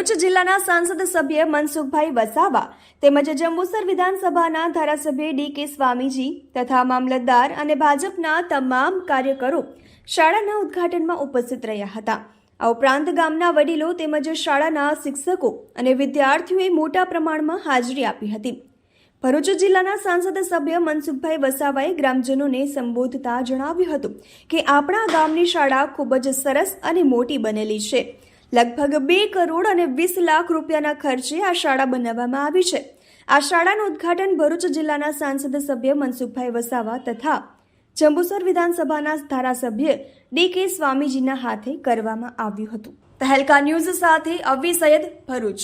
ભરૂચ જિલ્લાના સાંસદ સભ્ય મનસુખભાઈ વસાવા તેમજ જંબુસર વિધાનસભાના ધારાસભ્ય ડી કે સ્વામીજી તથા મામલતદાર અને ભાજપના તમામ કાર્યકરો શાળાના ઉદ્ઘાટનમાં ઉપસ્થિત રહ્યા હતા. આ ઉપરાંત ગામના વડીલો તેમજ શાળાના શિક્ષકો અને વિદ્યાર્થીઓએ મોટા પ્રમાણમાં હાજરી આપી હતી. ભરૂચ જિલ્લાના સાંસદ સભ્ય મનસુખભાઈ વસાવાએ ગ્રામજનોને સંબોધતા જણાવ્યું હતું કે, આપણા ગામની શાળા ખૂબ જ સરસ અને મોટી બનેલી છે. લગભગ બે કરોડ અને વીસ લાખ રૂપિયાના ખર્ચે આ શાળા બનાવવામાં આવી છે. આ શાળાનું ઉદ્ઘાટન ભરૂચ જિલ્લાના સાંસદ સભ્ય મનસુખભાઈ વસાવા તથા જંબુસર વિધાનસભાના ધારાસભ્ય ડી કે સ્વામીજીના હાથે કરવામાં આવ્યું હતું. તહેલકા ન્યૂઝ સાથે અવી સૈયદ ભરૂચ.